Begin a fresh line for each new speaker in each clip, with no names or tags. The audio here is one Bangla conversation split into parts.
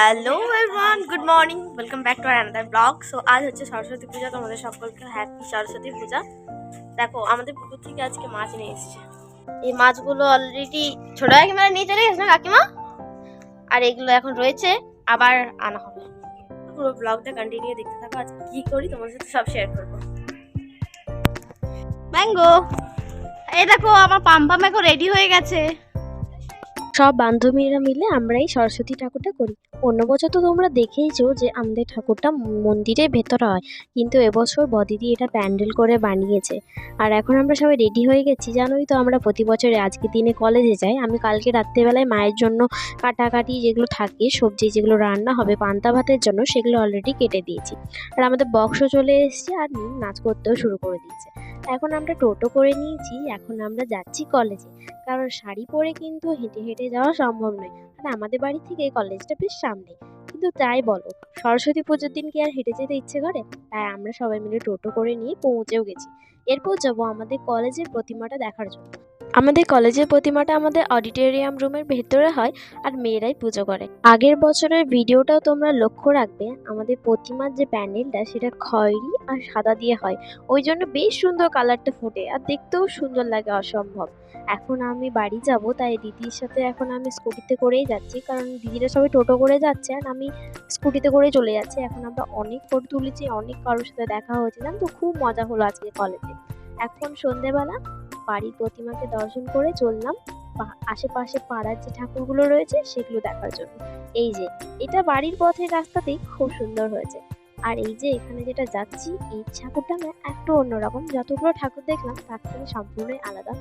Hello everyone good morning welcome back to another blog so আজ হচ্ছে সরস্বতী পূজা। তোমাদের সকলকে হ্যাপি সরস্বতী পূজা। দেখো, আমাদের পুকুর থেকে আজকে মাছ নিয়ে এসেছে। এই মাছগুলো অলরেডি ছোট কাকিমারা নিয়ে চলে গেছে না কাকিমা? আর এগুলো এখন রয়েছে, আবার আনা হবে। পুরো ব্লগটা কন্টিনিউ দেখতে থাকো। আজ কি করি তোমাদের সাথে সব শেয়ার করব। ম্যাঙ্গো এই দেখো, আমার পাম্পা এখন রেডি হয়ে গেছে।
সব বান্ধবীরা মিলে আমরা এই সরস্বতী ঠাকুরটা করি। অন্য বছর তো তোমরা দেখেইছো যে আমাদের ঠাকুরটা মন্দিরের ভেতরে হয়। কিন্তু এবছর বদিদি এটা প্যান্ডেল করে বানিয়েছে। আর এখন আমরা সবাই রেডি হয়ে গেছি। জানোই তো আমরা প্রতি বছরে আজকের দিনে কলেজে যাই। আমি কালকে রাত্রেবেলায় মায়ের জন্য কাটাকাটি যেগুলো থাকে, সবজি যেগুলো রান্না হবে, পান্তা ভাতের জন্য সেগুলো অলরেডি কেটে দিয়েছি। আর আমাদের বক্সও চলে এসেছে আর নাচ করতেও শুরু করে দিয়েছে। এখন আমরা টোটো করে নিয়েছি, এখন আমরা যাচ্ছি কলেজে। কারণ শাড়ি পরে কিন্তু হেঁটে হেঁটে যাওয়া সম্ভব নয়। আর আমাদের বাড়ি থেকে কলেজটা বেশ সামনে। কিন্তু তাই বলো, সরস্বতী পুজোর দিন কি আর হেঁটে যেতে ইচ্ছে করে? তাই আমরা সবাই মিলে টোটো করে নিয়ে পৌঁছেও গেছি। এরপর যাব আমাদের কলেজের প্রতিমাটা দেখার জন্য। আমাদের কলেজের প্রতিমাটা আমাদের অডিটোরিয়াম রুমের ভেতরে হয় আর মেয়েরাই পুজো করে। আগের বছরের ভিডিওটাও তোমরা লক্ষ্য রাখবে, আমাদের প্রতিমার যে প্যান্ডেলটা সেটা খয়েরি আর সাদা দিয়ে হয়। ওই জন্য বেশ সুন্দর কালারটা ফোটে আর দেখতেও সুন্দর লাগে অসম্ভব। এখন আমি বাড়ি যাব, তাই দিদির সাথে এখন আমি স্কুটিতে করেই যাচ্ছি, কারণ দিদিরা সবাই টোটো করে যাচ্ছে আর আমি স্কুটিতে করেই চলে যাচ্ছি। এখন আমরা অনেক ফটো তুলেছি, অনেক কারোর সাথে দেখা হয়েছিলাম তো? খুব মজা হলো আজকে কলেজে। এখন সন্ধেবেলা বাড়ির প্রতিমাকে দর্শন করে চললাম। আশেপাশে পাড়ার যে ঠাকুরগুলো রয়েছে, সেগুলো দেখার জন্য। এই যে, এটা বাড়ির পথের রাস্তাতেই খুব সুন্দর হয়েছে। আর এই যে, এখানে যেটা যাচ্ছি, এই ঠাকুরটা না একটু অন্যরকম। যতগুলো ঠাকুর দেখলাম, তার থেকে সম্পূর্ণই আলাদা।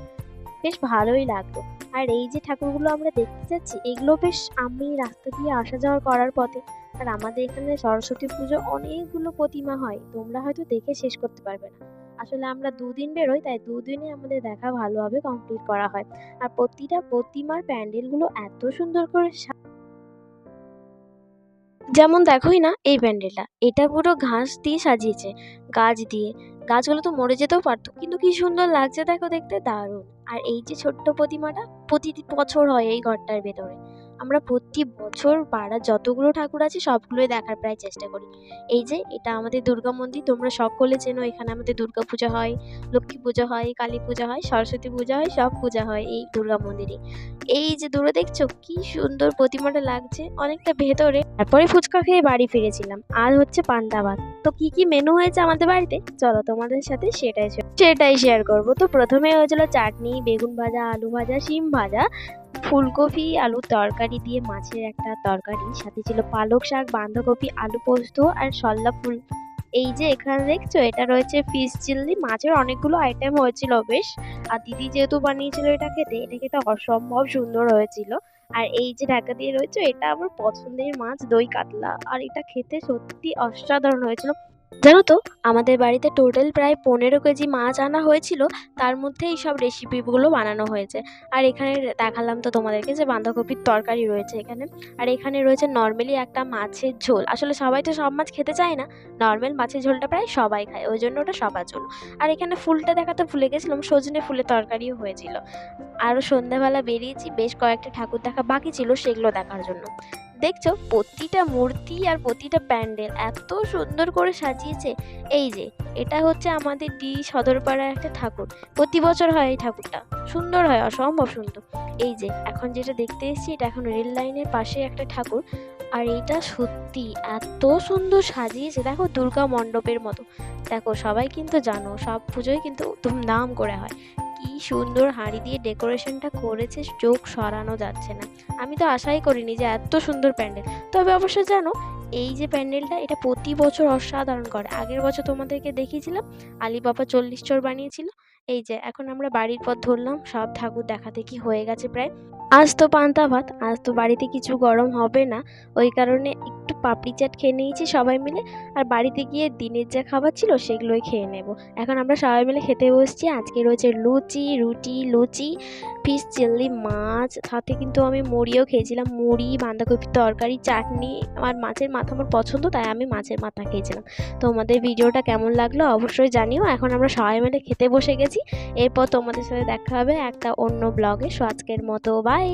বেশ ভালোই লাগল। আর এই যে ঠাকুরগুলো আমরা দেখতে যাচ্ছি এগুলো বেশ আমি রাস্তা দিয়ে আসা যাওয়া করার পথে। আর আমাদের এখানে সরস্বতী পুজো অনেকগুলো প্রতিমা হয়। তোমরা হয়তো দেখে শেষ করতে পারবে না। আসলে আমরা দুদিন বেরোই, তাই দুদিনে আমাদের দেখা ভালোভাবে কমপ্লিট করা হয়। আর প্রতিটা প্রতিমার প্যান্ডেলগুলো এত সুন্দর করে যেমন দেখোই না এই প্যান্ডেলটা, এটা পুরো ঘাস দিয়ে সাজিয়েছে। গাছ দিয়ে, গাছগুলো তো মরে যেতেও পারতো, কিন্তু কি সুন্দর লাগছে দেখো দেখতে, দারুণ। আর এই যে ছোট্ট প্রতিমাটা প্রতি বছর হয় এই ঘরটার ভেতরে। আমরা প্রতি বছর পাড়ার যতগুলো ঠাকুর আছে, সবগুলোই দেখার প্রায় চেষ্টা করি। এই যে, এটা আমাদের দুর্গা মন্দির, তোমরা সকলে চেনো, এখানে আমাদের দুর্গা পূজা হয়, লক্ষ্মী পূজা হয়, কালী পূজা হয়, সরস্বতী পূজা হয়, সব পূজা হয় এই দুর্গা মন্দিরে। এই যে দূরে দেখছ, কি সুন্দর প্রতিমাটা লাগছে, অনেকটা ভেতরে। তারপরে ফুচকা খেয়ে বাড়ি ফিরেছিলাম, আর হচ্ছে পান্তা ভাত। তো কি কি মেনু হয়েছে আমাদের বাড়িতে? চলো তোমাদের সাথে সেটাই সেটাই শেয়ার করব। তো প্রথমে হয়েছিল চাটনি, বেগুন ভাজা, আলু ভাজা, শিম ভাজা ফুলকপি, আলুর তরকারি দিয়ে মাছের একটা তরকারি, সাথে ছিল পালক শাক, বাঁধাকপি, আলু পোস্ত আর সল্লা ফুল। এই যে এখানে দেখছ, এটা রয়েছে ফিশ চিল্লি মাছের অনেকগুলো আইটেম হয়েছিল বেশ। আর দিদি যেহেতু বানিয়েছিল এটা খেতে এটা খেতে অসম্ভব সুন্দর হয়েছিল। আর এই যে ঢাকা দিয়ে রয়েছে, এটা আমার পছন্দের মাছ, দই কাতলা। আর এটা খেতে সত্যি অসাধারণ হয়েছিল। জানো তো, আমাদের বাড়িতে টোটাল প্রায় পনেরো কেজি মাছ আনা হয়েছিল, তার মধ্যে এই সব রেসিপিগুলো বানানো হয়েছে। আর এখানে দেখালাম তো তোমাদেরকে যে বাঁধাকপির তরকারি রয়েছে এখানে। আর এখানে রয়েছে নর্মালি একটা মাছের ঝোল। আসলে সবাই তো সব মাছ খেতে চায় না। নর্মাল মাছের ঝোলটা প্রায় সবাই খায়, ওই জন্য ওটা সবার জন্য। আর এখানে ফুলটা দেখাতে ভুলে গেছিলাম, সজনে ফুলের তরকারিও হয়েছিল। আরও সন্ধ্যাবেলা বেরিয়েছি, বেশ কয়েকটা ঠাকুর দেখা বাকি ছিল সেগুলো দেখার জন্য। দেখছ প্রতিটা মূর্তি আর প্রতিটা প্যান্ডেল এত সুন্দর করে সাজিয়েছে। এই যে, এটা হচ্ছে আমাদের ডি সদরপাড়ার একটা ঠাকুর। প্রতি বছর হয় এই ঠাকুরটা। সুন্দর হয়, অসম্ভব সুন্দর। এই যে, এখন যেটা দেখতে এসেছি, এটা এখন রেল লাইনের পাশে একটা ঠাকুর। আর এটা সত্যি এত সুন্দর সাজিয়েছে। দেখো দুর্গা মণ্ডপের মতো। দেখো, সবাই কিন্তু জানো, সব পুজোয় কিন্তু নাম করে হয়। সুন্দর হাঁড়ি দিয়ে ডেকোরেশনটা করেছে, চোখ সরানো যাচ্ছে না। আমি তো আশাই করিনি যে এত সুন্দর প্যান্ডেল। তবে অবশ্য জানো, এই যে প্যান্ডেলটা, এটা প্রতি বছর অসাধারণ করে। আগের বছর তোমাদেরকে দেখিয়েছিলাম, আলিবাবা চল্লিশ চোর বানিয়েছিল। এই যে, এখন আমরা বাড়ির পথ ধরলাম, সব ঠাকুর দেখাতে কি হয়ে গেছে প্রায়। আজ তো পান্তা ভাত, আজ তো বাড়িতে কিছু গরম হবে না। ওই কারণে একটু পাপড়ি চাট খেয়ে নিয়েছি সবাই মিলে। আর বাড়িতে গিয়ে দিনের যা খাবার ছিল সেগুলোই খেয়ে নেব। এখন আমরা সবাই মিলে খেতে বসছি। আজকে রয়েছে লুচি, রুটি, লুচি, ফিশ চিল্লি মাছ। সাথে কিন্তু আমি মুড়িও খেয়েছিলাম। মুড়ি, বাঁধাকপির তরকারি, চাটনি। আমার মাছের মাথা আমার পছন্দ, তাই আমি মাছের মাথা খেয়েছিলাম। তোমাদের ভিডিওটা কেমন লাগল অবশ্যই জানিও। এখন আমরা সবাই মিলে খেতে বসে গেছি। এরপর তোমাদের সাথে দেখা হবে একটা অন্য ব্লগে। সো আজকের মতো বাই